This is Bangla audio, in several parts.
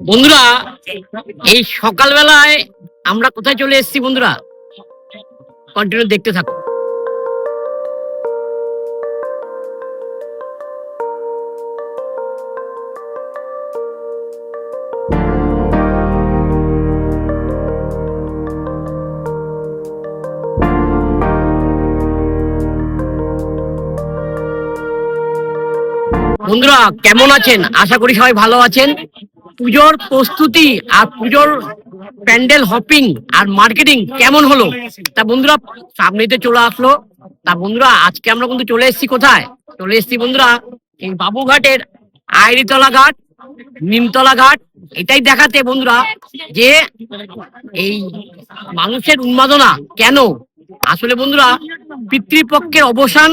বন্ধুরা, এই সকালবেলায় আমরা কোথায় চলে এসেছি বন্ধুরা? কন্টিনিউ দেখতে থাকো। বন্ধুরা, কেমন আছেন? আশা করি সবাই ভালো আছেন। পুজোর প্রস্তুতি আর পুজোর প্যান্ডেল হপিং আর মার্কেটিং কেমন হলো? তা বন্ধুরা সামনেতে চলে আসলো। তা বন্ধুরা, আজকে আমরা কিন্তু চলে এসেছি কোথায়? চলে এসেছি বন্ধুরা, এই বাবুঘাটের আইরিতলা ঘাট, নিমতলা ঘাট। এটাই দেখাতে বন্ধুরা যে এই মানুষের উন্মাদনা কেন? আসলে বন্ধুরা, পিতৃপক্ষের অবসান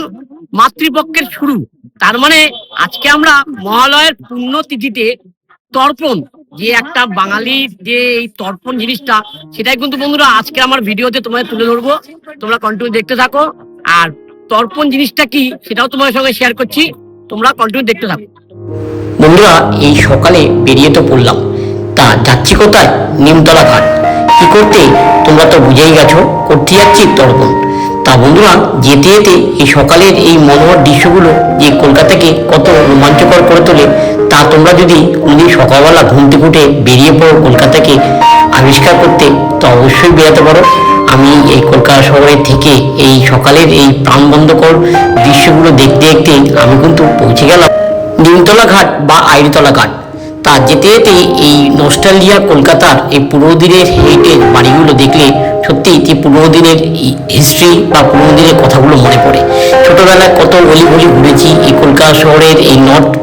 মাতৃপক্ষের শুরু। তার মানে আজকে আমরা মহালয়ের পুণ্য তিথিতে তর্পণ, যে একটা বাঙালির যে এই তর্পণ জিনিসটা, সেটাই কিন্তু বন্ধুরা আজকে আমার ভিডিওতে তোমাদের তুলে ধরবো। তোমরা কন্টিনিউ দেখতে থাকো। আর তর্পণ জিনিসটা কি, সেটাও তোমাদের সঙ্গে শেয়ার করছি। তোমরা কন্টিনিউ দেখতে থাকো। বন্ধুরা, এই সকালে বেরিয়ে তো পড়লাম। তা যাচ্ছি কোথায় নিমতলা ঘাট। কি করতে তোমরা তো বুঝেই গেছো, করতে যাচ্ছি তর্পণ। তা বন্ধুরা, যেতে যেতে এই সকালের এই মনোহর দৃশ্যগুলো যে কলকাতাকে কত রোমাঞ্চকর করে তোলে, তা তোমরা যদি কোনোদিন সকালবেলা ঘুম থেকে উঠে বেরিয়ে পড়ো কলকাতাকে আবিষ্কার করতে, তো অবশ্যই বেরাতে পারো। আমি এই কলকাতা শহরে থেকে এই সকালের এই প্রাণবন্ধকর দৃশ্যগুলো দেখতে দেখতে আমি কিন্তু পৌঁছে গেলাম নিমতলা ঘাট বা আইরিতলা ঘাট। তা যেতে যেতে এই নস্টালিয়া কলকাতার এই পুরোনো দিনের হেরিটেজ বাড়িগুলো দেখলে সত্যি যে পুরোনো দিনের হিস্ট্রি বা পুরোনো দিনের কথাগুলো মনে পড়ে। ছোটবেলায় কত অলি গলি ঘুরেছি, এই কলকাতা শহরের এই নর্থ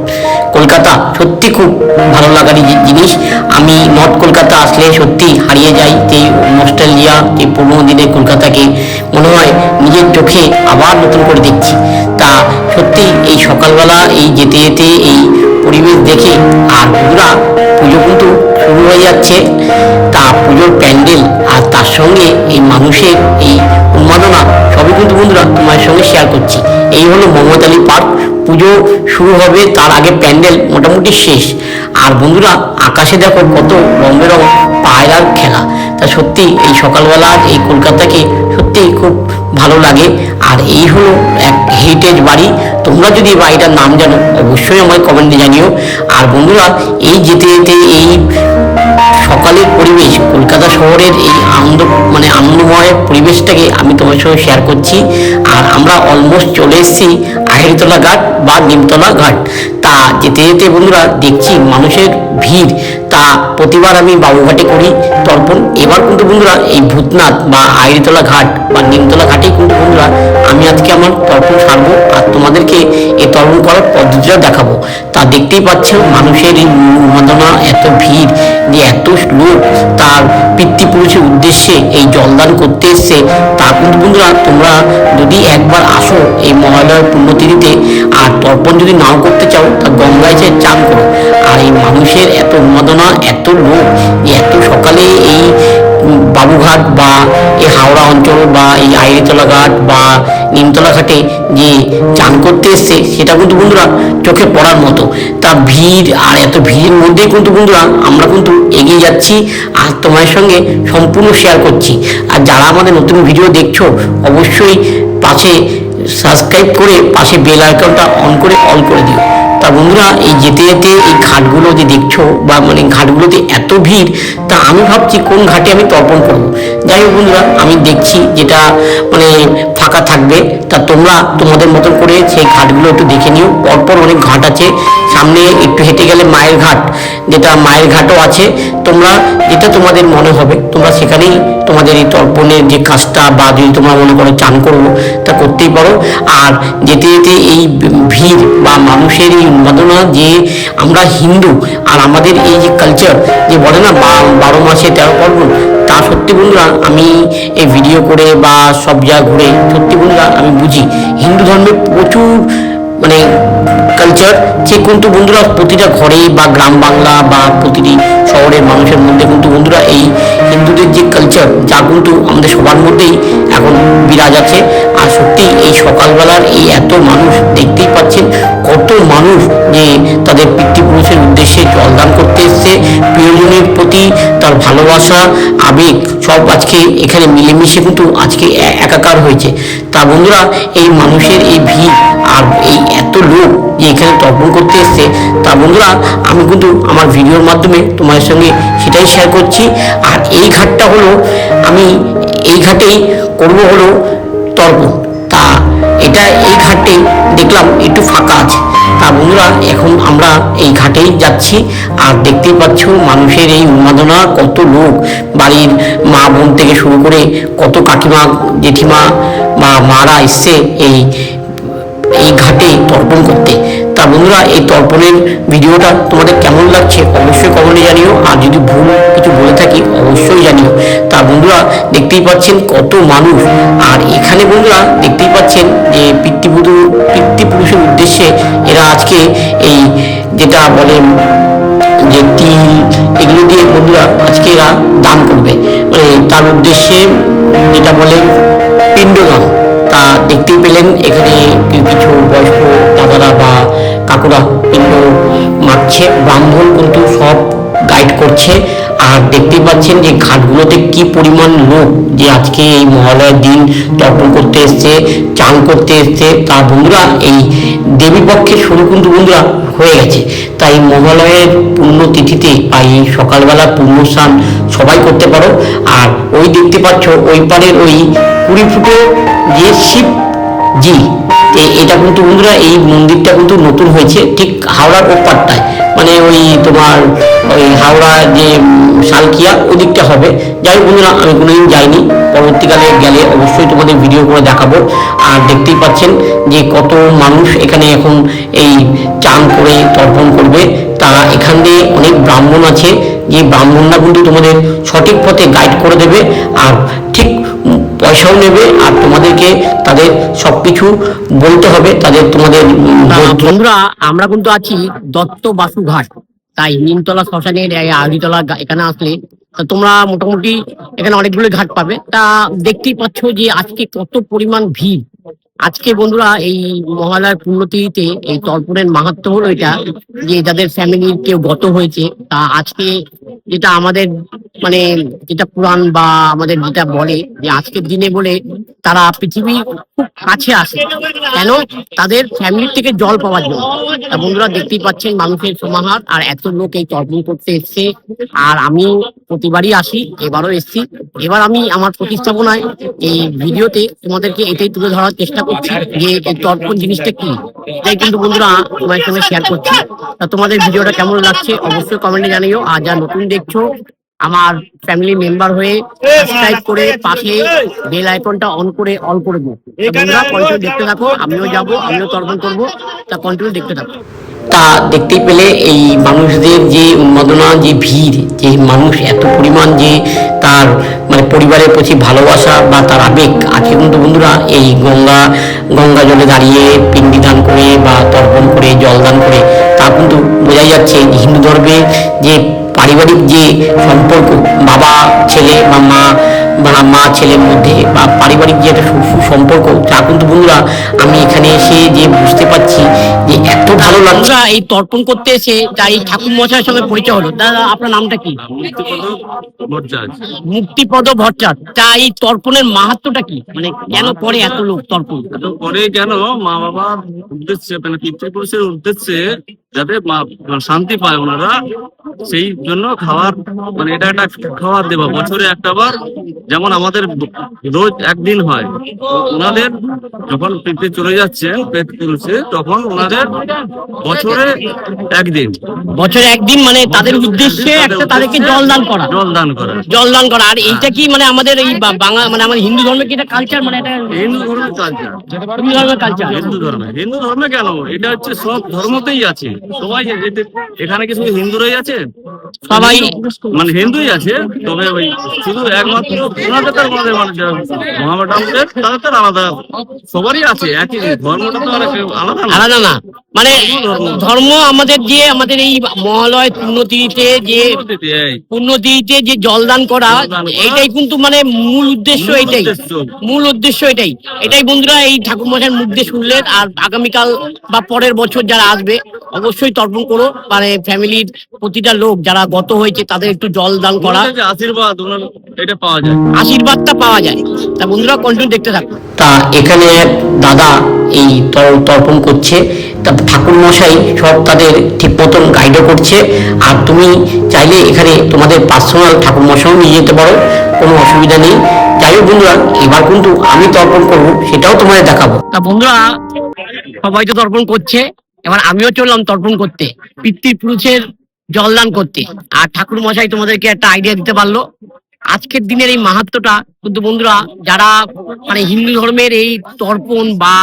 কলকাতা সত্যি খুব ভালো লাগার জিনিস। আমি নর্থ কলকাতা আসলে সত্যি হারিয়ে যাই এই নস্টালিয়া যে পুরোনো দিনের কলকাতাকে মনে হয় নিজের চোখে আবার নতুন করে দেখছি। তা সত্যি এই সকালবেলা এই যেতে যেতে এই পরিবেশ দেখে আর পুরা পুজো কিন্তু শুরু হয়ে যাচ্ছে। তা পুজোর প্যান্ডেল আর তার সঙ্গে এই মানুষের এই উন্মাদনা, সবই কিন্তু বন্ধুরা তোমার সঙ্গে শেয়ার করছি। এই হলো মোহাম্মদ আলী পার্ক। পুজো শুরু হবে, তার আগে প্যান্ডেল মোটামুটি শেষ। আর বন্ধুরা, আকাশে দেখো কত রং বেরঙ পায়রার খেলা। তা সত্যি এই সকালবেলা এই কলকাতাকে সত্যি খুব ভালো লাগে। আর এই হলো এক হেরিটেজ বাড়ি। তোমরা যদি বাড়িটার নাম জানো, অবশ্যই আমায় কমেন্টে জানিও। আর বন্ধুরা, এই যেতে যেতে এই সকালের পরিবেশ, কলকাতা শহরের এই আনন্দ মানে আনন্দময় পরিবেশটাকে আমি তোমার সঙ্গে শেয়ার করছি। আর আমরা অলমোস্ট চলে এসেছি আহিরতলা ঘাট বা নিমতলা ঘাট। তা যেতে যেতে বন্ধুরা, দেখছি মানুষের ভিড়। তা প্রতিবার আমি বাবুঘাটে করি, তর্পণ। এবার কিন্তু বন্ধুরা, এই ভূতনাথ বা আইরিতলা ঘাট বা নিমতলা ঘাটেই কিন্তু বন্ধুরা, আমি আজকে আমার তর্পণ সারবো আর তোমাদেরকে এ তর্পণ করার পদ্ধতিটা দেখাবো। তা দেখতেই পাচ্ছেন মানুষের এই উন্মাদনা, এত ভিড়, যে এত লোক তার পিতৃপুরুষের উদ্দেশ্যে এই জলদান করতে এসছে। তা কিন্তু বন্ধুরা, তোমরা যদি একবার আসো এই মহালয়ার পুণ্যতিথিতে আর তর্পণ যদি নাও করতে চাও, তা গঙ্গায় যে চান করো। আর এই মানুষের এত উন্মাদনা, এত লোক এত সকালে এই বাবুঘাট বা এই হাওড়া অঞ্চল বা এই আইরিতলা ঘাট বা নিমতলা ঘাটে যে চান করতে এসছে, সেটা কিন্তু বন্ধুরা চোখে পড়ার মতো। তা ভিড়, আর এত ভিড়ের মধ্যেই কিন্তু বন্ধুরা আমরা কিন্তু এগিয়ে যাচ্ছি আর তোমার সঙ্গে সম্পূর্ণ শেয়ার করছি। আর যারা আমাদের নতুন ভিডিও দেখছ, অবশ্যই পাশে সাবস্ক্রাইব করে পাশে বেল আইকনটা অন করে অল করে দিও। তা বন্ধুরা, এই যেতে যেতে এই ঘাটগুলো যে দেখছ, বা মানে ঘাটগুলোতে এত ভিড় আমি ভাবছি কোন ঘাটে আমি তর্পণ করব। যাই হোক বন্ধুরা, আমি দেখছি যেটা মানে ফাঁকা থাকবে। তা তোমরা তোমাদের মতন করে সেই ঘাটগুলো একটু দেখে নিও। পরপর অনেক ঘাট আছে। সামনে একটু হেঁটে গেলে মায়ের ঘাট, যেটা মায়ের ঘাটও আছে। তোমরা, যেটা তোমাদের মনে হবে, তোমরা সেখানেই তোমাদের এই তর্পণের যে কাজটা বা যদি তোমরা মনে করো চান করব তা করতেই পারো। আর যেতে যেতে এই ভিড় বা মানুষের এই উন্মাদনা যে আমরা হিন্দু আর আমাদের এই যে কালচার যে বলে না বারো মাসে তেরো পার্বণ, তা সত্যি বন্ধুরা আমি এই ভিডিও করে বা সব জায়গা ঘুরে সত্যি বন্ধুরা আমি বুঝি। হিন্দু ধর্মে প্রচুর মানে কালচার যে কিন্তু বন্ধুরা প্রতিটা ঘরে বা গ্রাম বাংলা বা প্রতিটি শহরের মানুষের মধ্যে কিন্তু বন্ধুরা এই হিন্দুদের যে কালচার যা কিন্তু আমাদের সবার মধ্যেই এখন বিরাজ আছে। আর এই সকালবেলার এই এত মানুষ দেখতেই পাচ্ছেন কত মানুষ যে তাদের পিতৃপুরুষের উদ্দেশ্যে জলদান করতে এসছে। প্রিয়জনের প্রতি তার ভালোবাসা, আবেগ সব আজকে এখানে মিলেমিশে কিন্তু আজকে একাকার হয়েছে। তা বন্ধুরা, এই মানুষের এই ভিড় আর এই এত লোক যে এখানে তর্পণ করতে এসছে, তা বন্ধুরা, আমি কিন্তু আমার ভিডিওর মাধ্যমে তোমাদের সঙ্গে সেটাই শেয়ার করছি। আর এই ঘাটটা হলো, আমি এই ঘাটেই করব হলো তর্পণ। এটা এই ঘাটে দেখলাম একটু ফাঁকা আছে। তা বন্ধুরা, এখন আমরা এই ঘাটেই যাচ্ছি। আর দেখতেই পাচ্ছ মানুষের এই উন্মাদনা, কত লোক। বাড়ির মা বোন থেকে শুরু করে কত কাকিমা, জেঠিমা বা মারা এসছে এই এই ঘাটে তর্পণ করতে। তা বন্ধুরা, এই তর্পণের ভিডিওটা তোমাদের কেমন লাগছে অবশ্যই কমেন্টে জানিও। আর যদি ভুল কিছু বলে থাকি, অবশ্যই জানিও। তা বন্ধুরা, দেখতেই পাচ্ছেন কত মানুষ। আর এখানে বন্ধুরা, দেখতেই পাচ্ছেন যে পিতৃপুরু পিতৃপুরুষের উদ্দেশ্যে এরা আজকে এই যেটা বলে, যে তিল, এগুলো দিয়ে বন্ধুরা আজকে এরা দান করবে। মানে তার উদ্দেশ্যে যেটা বলে, পিণ্ডদান। তা দেখতেই পেলেন এখানে কিছু বয়স্ক দাদারা বা কাকুরা পিণ্ড মারছে ব্রাহ্মণ কিন্তু সব গাইড করছে। আর দেখতে পাচ্ছেন যে ঘাটগুলোতে কি পরিমাণ লোক যে আজকে এই মহালয়ের দিন তর্পণ করতে এসছে, চান করতে এসছে। তা বন্ধুরা, এই দেবী পক্ষের শুরু কিন্তু বন্ধুরা হয়ে গেছে। তাই মহালয়ের পুণ্য তিথিতে বা এই সকালবেলা পুণ্য স্নান সবাই করতে পারো। আর ওই দেখতে পাচ্ছ, ওই পারের ওই কুড়ি ফুটে যে শিব জি। এটা কিন্তু বন্ধুরা, এই মন্দিরটা কিন্তু নতুন হয়েছে, ঠিক হাওড়ার ওপারটায়। মানে ওই তোমার, ওই হাওড়া যে শালকিয়া, ওদিকটা হবে। যাই হোক বন্ধুরা, আমি কোনোদিন যাইনি। পরবর্তীকালে গেলে অবশ্যই তোমাদের ভিডিও করে দেখাবো। আর দেখতেই পাচ্ছেন যে কত মানুষ এখানে এখন এই চান করে, তর্পণ করবে। তা এখান দিয়ে অনেক ব্রাহ্মণ আছে। যে ব্রাহ্মণরা কিন্তু তোমাদের সঠিক পথে গাইড করে দেবে। আর ঠিক পয়সাও নেবে আর তোমাদেরকে তাদের সবকিছু বলতে হবে তাদের তোমাদের বন্ধুরা আমরা কিন্তু আছি দত্ত বাসুঘাট। তাই নিমতলা শ্মশানের আড়িতলা এখানে আসলে তা তোমরা মোটামুটি এখানে অনেকগুলো ঘাট পাবে। তা দেখতেই পাচ্ছ যে আজকে কত পরিমাণ ভিড়। আজকে বন্ধুরা এই মহালয়ার পুণ্যতিথিতে এই তর্পণের মাহাত্ম হলো এটা যে যাদের ফ্যামিলির কেউ গত হয়েছে, তা আজকে যেটা আমাদের মানে যেটা পুরাণ বা আমাদের যেটা বলে যে আজকের দিনে বলে তারা পৃথিবী খুব কাছে আসে। কেন? তাদের ফ্যামিলির থেকে জল পাওয়ার জন্য। বন্ধুরা দেখতেই পাচ্ছেন মানুষের সমাহার, আর এত লোক এই তর্পণ করতে এসছে। আর আমি প্রতিবারই আসি, এবারও এসছি। এবার আমি আমার প্রতিস্থাপনায় এই ভিডিওতে তোমাদেরকে এটাই তুলে ধরার চেষ্টা করছি যে এই তর্পণ জিনিসটা কি। তাই কিন্তু বন্ধুরা তোমার সঙ্গে শেয়ার করছি। তা তোমাদের ভিডিওটা কেমন লাগছে অবশ্যই কমেন্টে জানিও। আর যা নতুন দেখছ আমার ফ্যামিলি মেম্বার হয়ে সাবস্ক্রাইব করে পাশে বেল আইকনটা অন করে অল করে দিও। তা বন্ধুরা কন্টিনিউ দেখতে থাকো, আমিও যাব, আমিও তর্পণ করব, তা কন্টিনিউ দেখতে থাকো। তা দেখতে পেলে এই মানুষদের যে উন্মাদনা, যে ভিড়, যে মানুষ এত পরিমাণ যে তার মানে পরিবারের প্রতি ভালোবাসা বা তার আবেগ, আজকে কিন্তু বন্ধুরা এই গঙ্গা গঙ্গা জলে দাঁড়িয়ে পিণ্ডি দান করে বা তর্পণ করে, জল দান করে, তা কিন্তু বোঝাই যাচ্ছে হিন্দু ধর্মের যে পারিবারিক যে সম্পর্ক বাবা ছেলে বা মা বা মা ছেলের মধ্যে বা পারিবারিক যে একটা সুসম্পর্ক তা কিন্তু বন্ধুরা আমি এখানে এসে যে বুঝতে পারছি যে এত ভালো লাগছে। এই তর্পণ করতে এসে তাই ঠাকুর মশাইয়ের সঙ্গে পরিচয় হলো। দাদা আপনার নামটা কি? মুক্তিপদ ভট্টাচ তা এই তর্পণের মাহাত্মটা কি? মানে কেন করে এত লোক তর্পণ? পরে কেন? মা বাবার উদ্দেশ্যে মানে পিতৃপুরুষের উদ্দেশ্যে যাতে মানে শান্তি পায় ওনারা সেই জন্য খাওয়ার মানে এটা একটা খাবার দেওয়া বছরে একটা বার যেমন আমাদের রোজ একদিন হয় ওনাদের যখন পিতৃ চলে যাচ্ছে পিতৃপুরুষে তখন ওনাদের বছরে একদিন। বছরে একদিন মানে তাদের উদ্দেশ্যে একটা তাদেরকে জল দান করা। জল দান করা। জল দান করা। আর এইটা কি মানে আমাদের এই বাংলা মানে আমাদের হিন্দু ধর্মের কি এটা কালচার মানে এটা হিন্দু ধর্মের কালচার হিন্দু ধর্মের কালচার হিন্দু ধর্মে। হিন্দু ধর্মে কেন? এটা হচ্ছে সব ধর্মতেই আছে। সবাই এখানে কি শুধু হিন্দুরাই আছে? সবাই মানে হিন্দুই আছে তবে ওই শুধু একমাত্র ওনাদের তার আমাদের মানে তাদের তার আলাদা সবারই আছে একই ধর্মটা তো আর আলাদা আলাদা না। মানে ধর্ম। আমাদের যে আমাদের এই মহালয় পুণ্যতিথিতে যে পুণ্যতিথিতে যে জলদান করা। এইটাই কিন্তু মানে মূল উদ্দেশ্য এটাই। মূল উদ্দেশ্য এটাই। এটাই বন্ধুরা এই ঠাকুর মশাইয়ের মুখ দিয়ে শুনলেন। আর আগামীকাল বা পরের বছর যারা আসবে অবশ্যই তর্পণ করো। মানে ফ্যামিলির প্রতিটা লোক যারা গত হয়েছে তাদের একটু জল দান করা। আশীর্বাদ এটা পাওয়া যায়। আশীর্বাদটা পাওয়া যায়। তা বন্ধুরা কন্টিনিউ দেখতে থাকো। তা এখানে এক দাদা এই তর্পণ করছে। তা ঠাকুর মশাই সব তাদের ঠিক মতন গাইডও করছে। আর তুমি চাইলে এখানে তোমাদের পার্সোনাল ঠাকুর মশাইও নিয়ে যেতে পারো কোনো অসুবিধা নেই। যাই হোক বন্ধুরা এবার কিন্তু আমি তর্পণ করব সেটাও তোমাদের দেখাবো। তা বন্ধুরা সবাই তো তর্পণ করছে। এবার আমিও চললাম তর্পণ করতে। পিতৃপুরুষের জলদান করতে। আর ঠাকুর মশাই তোমাদেরকে একটা আইডিয়া দিতে পারল। আজকের দিনের এই মাহাত্মটা কিন্তু বন্ধুরা, যারা মানে হিন্দু ধর্মের এই তর্পণ বা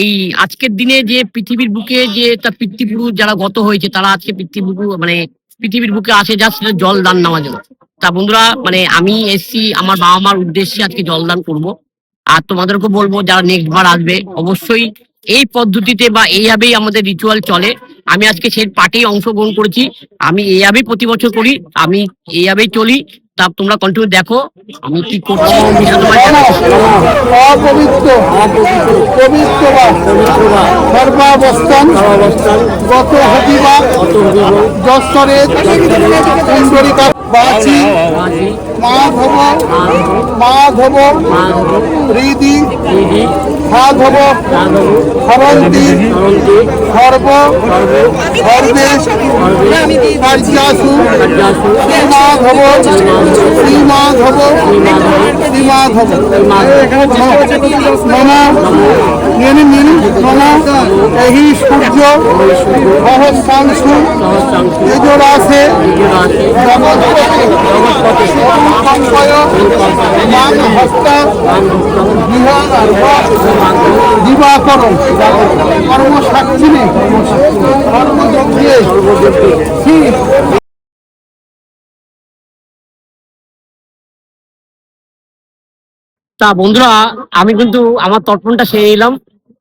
এই আজকের দিনে যে পৃথিবীর বুকে যে তার পিতৃপুরুষ যারা গত হয়েছে, তারা আজকে পৃথিবী মানে পৃথিবীর বুকে আসে যা সেটা জল দান নেওয়ার জন্য। তা বন্ধুরা মানে আমি এসছি, আমার বাবা মার উদ্দেশ্যে আজকে জলদান করব। আর তোমাদেরকে বলব, যারা নেক্সট বার আসবে, অবশ্যই এই পদ্ধতিতে বা এইভাবেই আমাদের রিচুয়াল চলে। আমি আজকে সেই পার্টি অংশগ্রহণ করেছি। আমি এইভাবেই প্রতি বছর করি আমি এইভাবেই চলি। তা তোমরা কন্টিনিউ দেখো আমি কি করছি সর্বাবস্থান গত হতিবা মাধব মাধব হৃদি সাধব হরন্তি সর্ব সর্বেশ কার্যাসু শ্রীমাধব শ্রীমাধব শ্রীমাধব নিন নিন নম এই সূর্য, সহস্রাংশু তেজরাসে জগৎপতি তা বন্ধুরা, আমি কিন্তু আমার তর্পণটা সেরে এলাম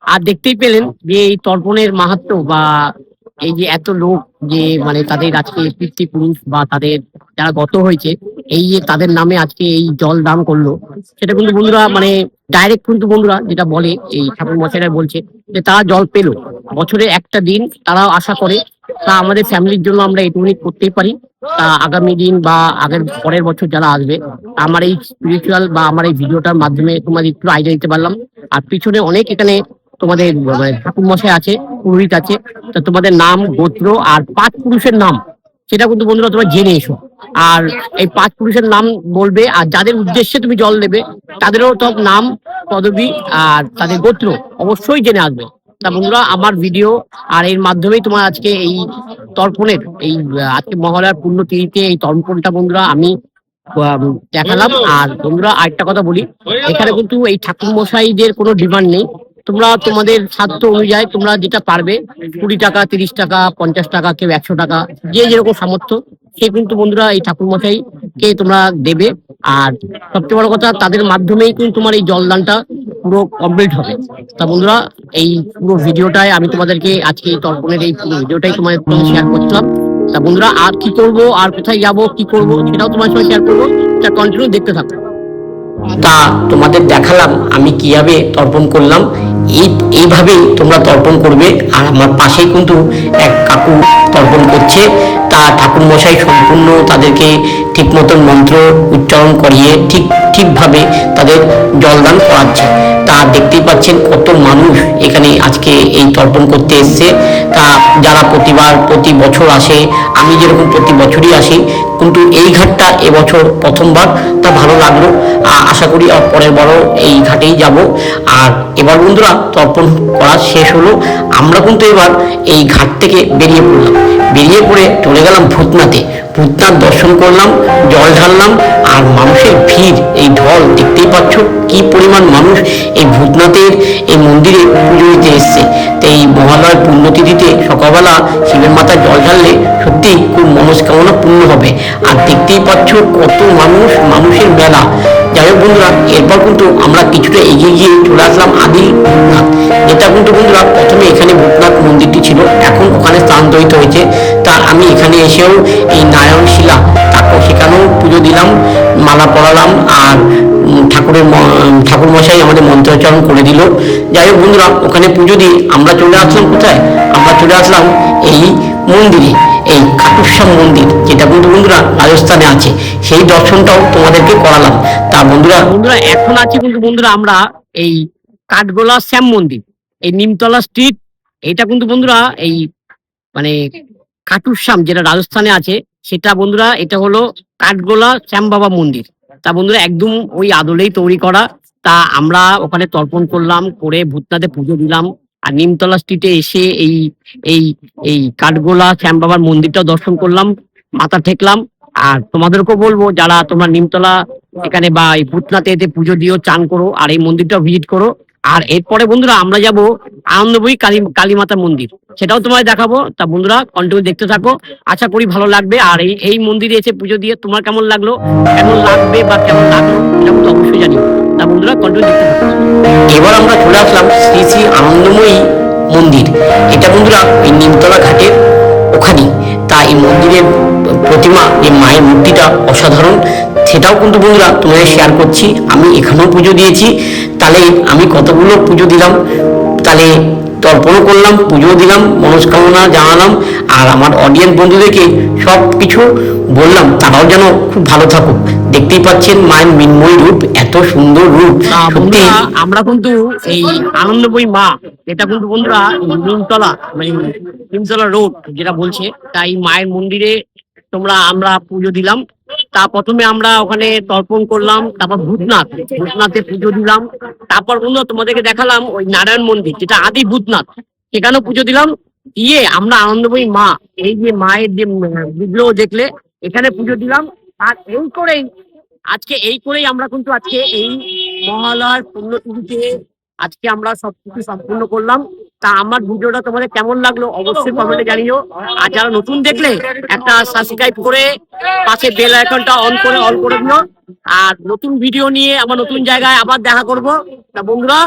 আর দেখতেই পেলেন যে এই তর্পণের মাহাত্ম বা এই যে এত লোক যে মানে তাদের আজকে পিতৃপুরুষ বা তাদের যারা গত হয়েছে, এই যে তাদের নামে আজকে এই জল দান করল, সেটা কিন্তু বন্ধুরা মানে ডাইরেক্ট কিন্তু বন্ধুরা যেটা বলে, এই ঠাকুর মশাইরা বলছে যে তারা জল পেল। বছরে একটা দিন তারা আশা করে, তা আমাদের ফ্যামিলির জন্য আমরা এটুকুনি করতেই পারি। তা আগামী দিন বা আগের পরের বছর যারা আসবে, আমার এই স্পিরিচুয়াল বা আমার এই ভিডিওটার মাধ্যমে তোমাদের একটু আইডিয়া দিতে পারলাম। আর পিছনে অনেক এখানে তোমাদের মানে ঠাকুর মশাই আছে, পুরোহিত আছে, তা তোমাদের নাম, গোত্র আর পাঁচ পুরুষের নাম। সেটা কিন্তু বন্ধুরা তোমরা জেনে এসো। আর এই পাঁচ পুরুষের নাম বলবে, আর যাদের উদ্দেশ্যে তুমি জল দেবে, তাদেরও তো নাম, পদবী আর তাদের গোত্র অবশ্যই জেনে আসবে। তা বন্ধুরা, আমার ভিডিও আর এর মাধ্যমেই তোমার আজকে এই তর্পণের, এই আজকে মহালয়ার পূর্ণ তিথিতে এই তর্পণটা বন্ধুরা আমি দেখালাম। আর বন্ধুরা, আরেকটা কথা বলি, এখানে কিন্তু এই ঠাকুর মশাইদের কোনো ডিমান্ড নেই। তোমরা তোমাদের সাধ্য অনুযায়ী তোমরা যেটা পারবে, কুড়ি টাকা, তিরিশ টাকা, পঞ্চাশ টাকা, কেউ একশো টাকা, যে যেরকম সামর্থ্য, সে কিন্তু বন্ধুরা এই ঠাকুর মশাই কে তোমরা দেবে। আর সবচেয়ে বড় কথা, তাদের মাধ্যমেই কিন্তু তোমার এই জলদানটা পুরো কমপ্লিট হবে। তা বন্ধুরা, এই পুরো ভিডিওটাই আমি তোমাদেরকে আজকে এই তর্পণের এই পুরো ভিডিওটাই তোমাদের শেয়ার করছিলাম। তা বন্ধুরা, আর কি করব, আর কোথায় যাব, কি করব, সেটাও তোমার সঙ্গে শেয়ার করব। তা কন্টিনিউ দেখতে থাকো। তা তোমাদের দেখালাম, আমি কীভাবে তর্পণ করলাম। এই, এইভাবেই তোমরা তর্পণ করবে। আর আমার পাশেই কিন্তু এক কাকু তর্পণ করছে। তা ঠাকুর মশাই সম্পূর্ণ তাদেরকে ঠিক মতন মন্ত্র উচ্চারণ করিয়ে ঠিক, ঠিকভাবে তাদের জলদান করাচ্ছে। তা দেখতেই পাচ্ছেন কত মানুষ এখানে আজকে এই তর্পণ করতে এসছে। তা যারা প্রতিবার, প্রতি বছর আসে, আমি যেরকম প্রতি বছরই আসি কিন্তু এই ঘাটটা এবছর প্রথমবার তা ভালো লাগল। আশা করি আর পরের বারও এই ঘাটেই যাব। আর এবার বন্ধুরা তর্পণ করা শেষ হলো। আমরা কিন্তু এবার এই ঘাট থেকে বেরিয়ে পড়লাম। বেরিয়ে পড়ে চলে গেলাম ভূতনাথে। ভূতনাথ দর্শন করলাম, জল ঢাললাম আর মানুষের ভিড়, এই ঢল দেখতেই পাচ্ছ কি পরিমাণ মানুষ এই ভূতনাথের এই মন্দিরে পুজো দিতে এসছে। তো এই মহালয় পুণ্যতিথিতে সকালবেলা শিবের মাথায় জল ঢাললে সত্যিই খুব মনস্কামনা পূর্ণ হবে। আর দেখতেই পাচ্ছ কত মানুষ, মানুষের মেলা। যাই হোক বন্ধুরা, এরপর কিন্তু আমরা কিছুটা এগিয়ে গিয়ে চলে আসলাম আদি ভূতনাথ এটা কিন্তু বন্ধুরা, প্রথমে এখানে ভূতনাথ মন্দিরটি ছিল, এখন ওখানে স্থানান্তরিত হয়েছে। তা আমি এখানে এসেও এই নারায়ণ শিলা তারপর সেখানেও পুজো দিলাম, মালা পরালাম, আর ঠাকুরের ঠাকুর মশাই আমাদের মন্ত্রোচ্চারণ করে দিল। যাই হোক বন্ধুরা, ওখানে পুজো দিয়ে আমরা চলে আসলাম কোথায়? আমরা চলে আসলাম এই মন্দিরে। এই খাটুশ্যাম মন্দির, যেটা কিন্তু বন্ধুরা রাজস্থানে আছে, সেই দর্শনটাও তোমাদেরকে করালাম। তা বন্ধুরা বন্ধুরা এখন আছি কিন্তু বন্ধুরা আমরা এই কাঠগোলা শ্যাম মন্দির, এই নিমতলা স্ট্রিট এটা কিন্তু বন্ধুরা এই মানে কাটুশ্যাম যেটা রাজস্থানে আছে, সেটা বন্ধুরা এটা হলো কাঠগোলা শ্যাম বাবা মন্দির। তা বন্ধুরা, একদম ওই আদলেই তৈরি করা। তা আমরা ওখানে তর্পণ করলাম, করে ভূতনাথে পুজো দিলাম। আর নিমতলা স্ট্রিটে এসে এই এই এই কাঠগোলা শ্যাম বাবার মন্দিরটা দর্শন করলাম, মাথা ঠেকলাম। আর তোমাদেরকেও বলব, যারা তোমরা নিমতলা এখানে বা এই ভূতনাথে এতে পুজো দিও, চান করো, আর এই মন্দিরটা ভিজিট করো। আর এরপরে বন্ধুরা, আমরা যাব আনন্দবই কালী কালী মাতা মন্দির। সেটাও তোমায় দেখাবো। তা বন্ধুরা কন্টিনিউ দেখতে থাকো। আশা করি ভালো লাগবে। আর এই এই মন্দিরে এসে পুজো দিয়ে তোমার কেমন লাগল, কেমন লাগবে বা কেমন লাগল, সেটা অবশ্যই জানি তা বন্ধুরা কন্ট্রোল দেখতে এবার আমরা চলে আসলাম শ্রী শ্রী আনন্দময়ী মন্দির। এটা বন্ধুরা এই নিমতলা ঘাটের ওখানেই। তা এই মন্দিরের প্রতিমা, যে মায়ের মূর্তিটা অসাধারণ। সেটাও কিন্তু বন্ধুরা তোমাদের শেয়ার করছি। আমি এখানেও পুজো দিয়েছি। তাহলে আমি কতগুলো পুজো দিলাম? তাহলে তর্পণও করলাম পুজো দিলাম মনস্কামনা জানালাম আর আমার অডিয়েন্স বন্ধুদেরকে সব কিছু বললাম তারাও যেন খুব ভালো থাকুক। দেখতেই পাচ্ছেন মায়ের মিন্ময় রূপ এত সুন্দর রূপ। সত্যি। আমরা কিন্তু এই আনন্দময়ী মা এটা কিন্তু বন্ধুরা নিমতলা মানে নিমতলা রোড যেটা বলছে তাই মায়ের মন্দিরে তোমরা আমরা পুজো দিলাম। তা প্রথমে আমরা ওখানে তর্পণ করলাম, তারপর ভূতনাথ, ভূতনাথে পুজো দিলাম, তারপর বন্ধুরা তোমাদেরকে দেখালাম ওই নারায়ণ মন্দির, যেটা আদি ভূতনাথ, সেখানেও পুজো দিলাম, দিয়ে আমরা আনন্দময়ী মা, এই যে মায়ের যে বিগ্রহ দেখলে, এখানে পুজো দিলাম, আর এই করেই, আজকে এই করেই আমরা কিন্তু আজকে এই মহালয়ার পুণ্যতিথিতে আজকে আমরা সবকিছু সম্পূর্ণ করলাম। তা আমার ভিডিওটা তোমাদের কেমন লাগল অবশ্যই কমেন্টে জানিও। আর যারা নতুন দেখলে একটা সাবস্ক্রাইব করে পাশে বেল আইকনটা অন করে অন করে দিও। আর নতুন ভিডিও নিয়ে আমার নতুন জায়গায় আবার দেখা করব। তা বন্ধুরা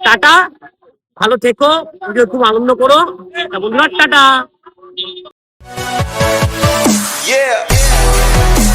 টাটা। ভালো থেকো ভিডিও খুব আনন্দ করো। তা বন্ধুরা টাটা। Yeah.